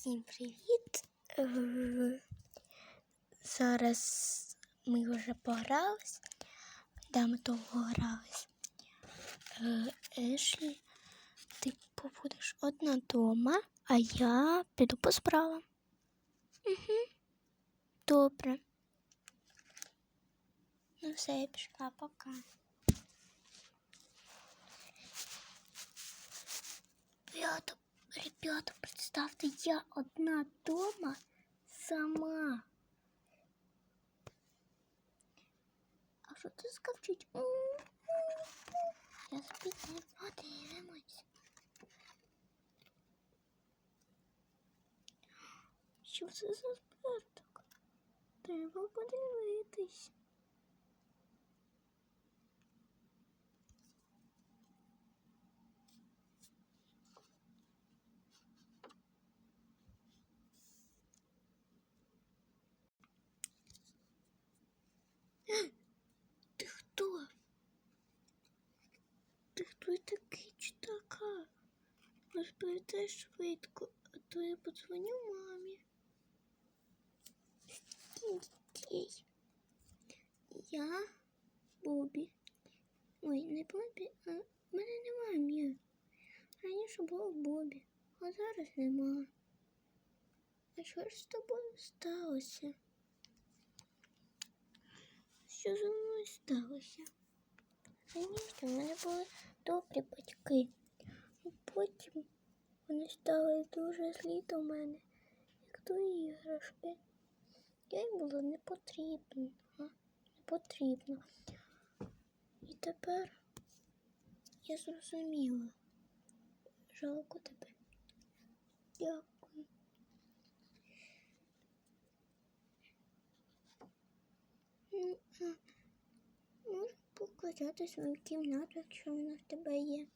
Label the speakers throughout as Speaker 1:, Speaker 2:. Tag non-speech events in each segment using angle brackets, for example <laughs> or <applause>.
Speaker 1: Всім привіт! Зараз ми вже погрались. Да, ми довго грались. Е, Ешлі, ти побудеш одна дома, а я піду по справам. Угу. Добре. Ну все, я пішла, пока. Ребята, ребята, представьте, я одна дома сама. А що це скавчить? Я спить не подивимось. Що це за спирток? Треба подивитись. Ти хто? Хто такий чи така? Розповідай швидко, а то я подзвоню мамі. Дітей. Я Бобі. Ой, не Бобі, а в мене немає ім'я. Раніше було Бобі, а зараз нема. А що ж з тобою сталося? Що зі мною сталося? Раніше в мене були добрі батьки, а потім вони стали дуже злі до мене, як до іграшки. Я їм була не потрібна, не потрібна. І тепер я зрозуміла. Жалко тебе. Дякую. Ну, а Можу показати свою кімнату, якщо вона в тебе є.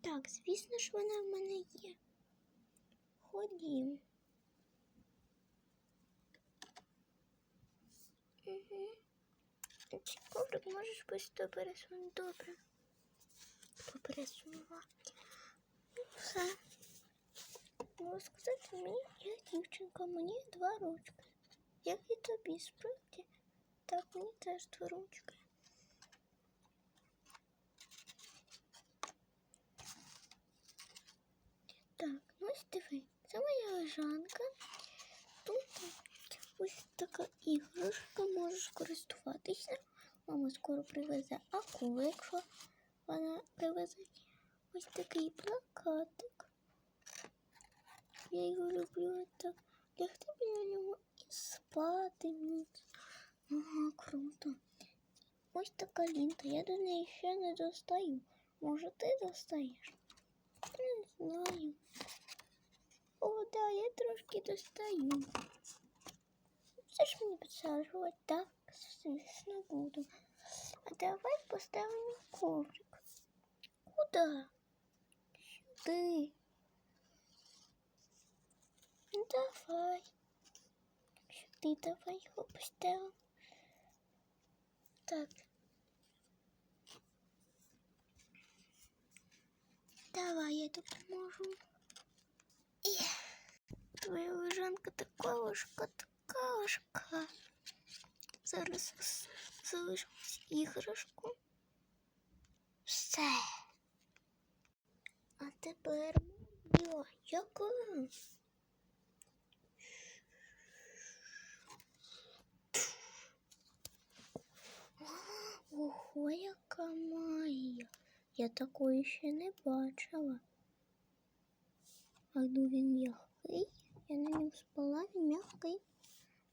Speaker 1: Так, звісно ж, вона в мене є. Ходім. Угу. Цей коврик можеш швидко пересунути. Добре. Попересунула. Ну, все. Можу сказати, мені я дівчинка, мені два ручки. Як і тобі, справді? Так, мені теж два ручки. Так, ну ось диви, це моя лежанка. Тут ось така іграшка, можеш користуватися. Мама скоро привезе акулу, якщо вона привезе ось такий плакатик. Я його люблю так. Лягти біля нього і спати. міць. Ага, круто. Ось така лінта, я до неї ще не достаю. Може, ти достаєш? Не знаю. О, да, я трошки достаю. Це ж мені підсаджувати, так, звісно, буду. А давай поставимо коврик. Куда? Сюди. Ну, давай. Сюди давай його поставимо. Так. Давай я допоможу. Твоя лежанка така важка, така важка. Зараз залишилось іграшку. Все. А тепер моя. Яка? Ого, яка моя. Я такої ще не бачила. А ну він м'який. Я на ньому спала, він м'який.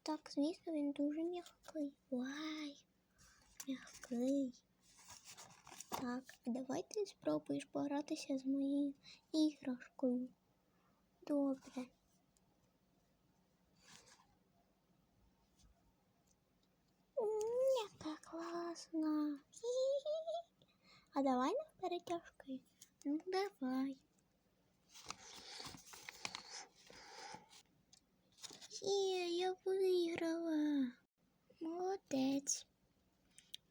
Speaker 1: Так, звісно, він дуже м'який. Вай, м'який. Так, а давай ти спробуєш погратися з моєю іграшкою. Добре. Яка класна. Хі-хі-хі. <laughs> А давай на перетяжки. Ну, давай. Є, я виграла. Молодець.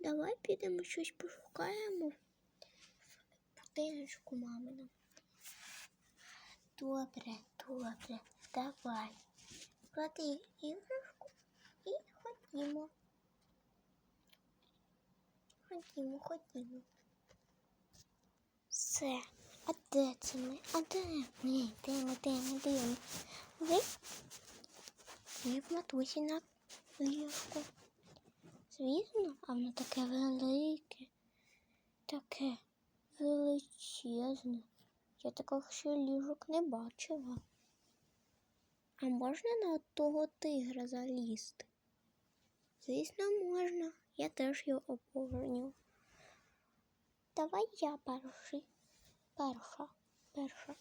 Speaker 1: Давай підемо щось пошукаємо в мамину. Добре, Добре, давай. Клади іграшку і ходімо. Ходімо, ходімо. Все. А де це ми? А де ми? Де ми, де ми, де ми? Ви? Ми в матусі на ліжку. Звісно, а воно таке велике, таке величезне. Я таких ще ліжок не бачила. А можна на того тигра залізти? Звісно, можна. Я теж його обожнюю. Давай я перший. Перша. Перша.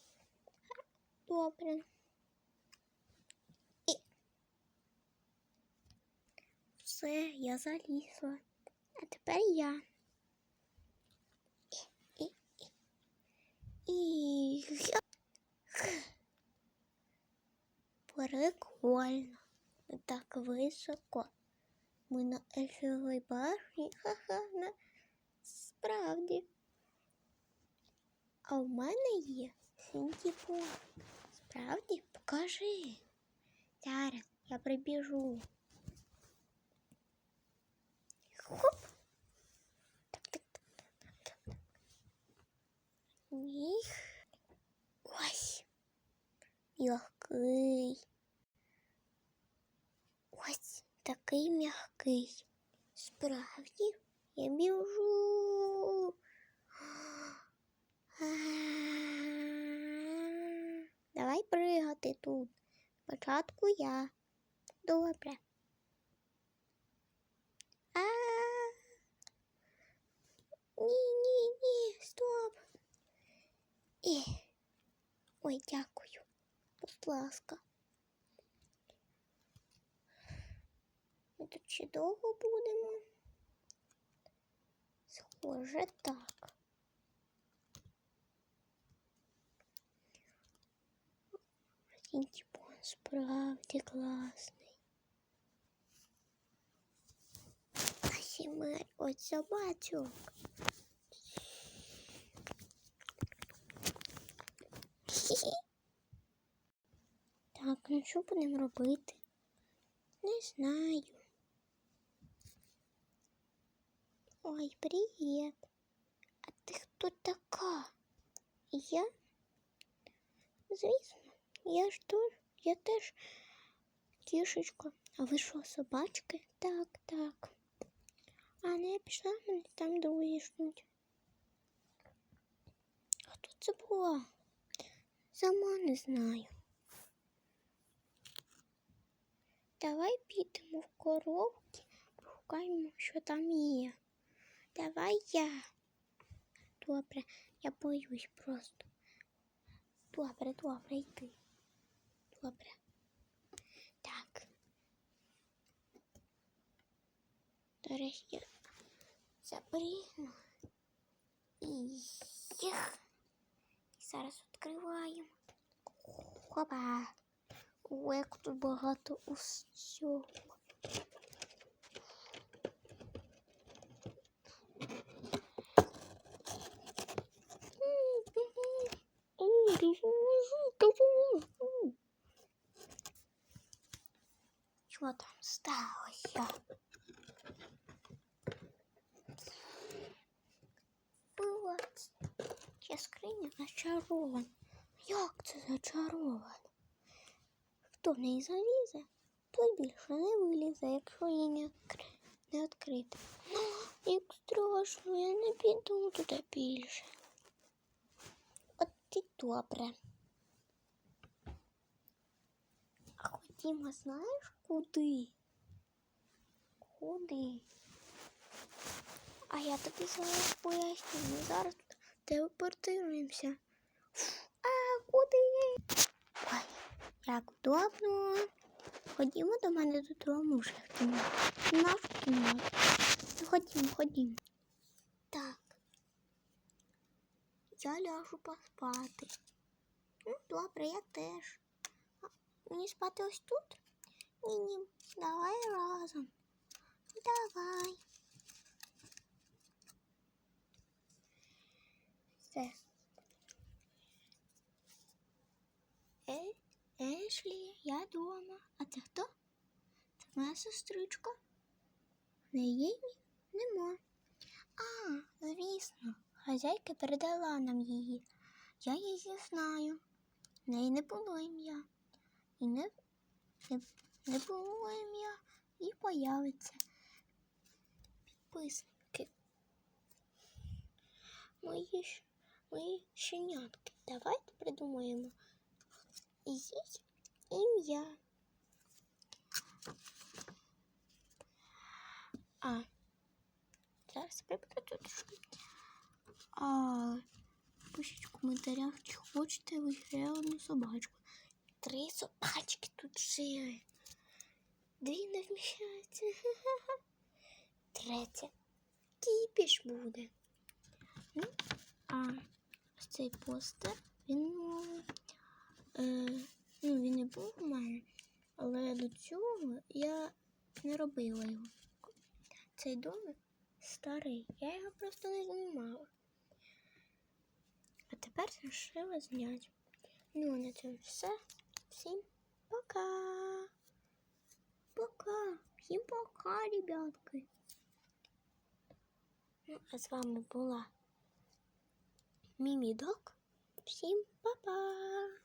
Speaker 1: Добре. Все, я залізла. А тепер я. І, і, я. Прикольно. Так високо. Ми на Ельфовій башні. Ха-ха. На... Справді. А в мене є синтіпон. Справді? Покажи. Зараз я прибіжу. Хоп. Так, так, так, так, так. Їх. Ось. М'який. Ось такий м'який. Справді, я біжу. Давай пригати тут. Спочатку я. Добре. Ой, дякую. Будь ласка. Ми тут ще довго будемо. Схоже, так. Сінтіпон справді класний. А сімер от собачок. Хі-хі. Так, ну що будемо робити? Не знаю. Ой, привіт. А ти хто така? Я? Звісно, я ж теж, я теж кішечка. А ви що, собачки? Так, так. А не я пішла, мене там друзі ждуть. Хто це була? Сама не знаю. Давай підемо в коробки, пошукаємо, що там є. Давай я. Добре, я боюсь просто. Добре, добре, йди. Добре. Так. До речі, я запригну. І їх. Зараз відкриваємо. Хопа. Ой, як тут багато усього. Що там сталося? Вот. Ця скриня зачарована. Як це зачаровано? Хто в неї залізе, той більше не вилізе, якщо її не, не відкрити. Як страшно, я не піду туди більше. От і добре. А ходімо, знаєш куди? Куди? А я тобі зараз поясню. Ми зараз телепортуємося. А як удобно. Ходімо до мене додому вже в кімнату. Наш кімнату. Ну, Ходімо, ходімо. Так. Я ляжу поспати. Ну, добре, я теж. А мені спати ось тут? Ні, ні, давай разом. Давай. Все. Е, Пішли, я дома. А це хто? Це моя сестричка. Не її нема. А, звісно, хазяйка передала нам її. Я її знаю. В неї не було ім'я. І не, не, не було ім'я. І появиться. Підписники. Мої, мої щенятки. Давайте придумаємо їй ім'я. А, зараз приберу тут. А, пишіть в коментарях, чи хочете ви ще одну собачку. Три собачки тут жили. Дві не вміщаються. <laughs> Третя. Кіпіш буде. Ну, а цей постер, він, е, ну, він не був у мене, але до цього я не робила його. Цей домик старий, я його просто не знімала. А тепер вирішила зняти. Ну, на цьому все. Всім пока. Пока. Всім пока, ребятки. Ну, а з вами була Мімідок. Всім па-па!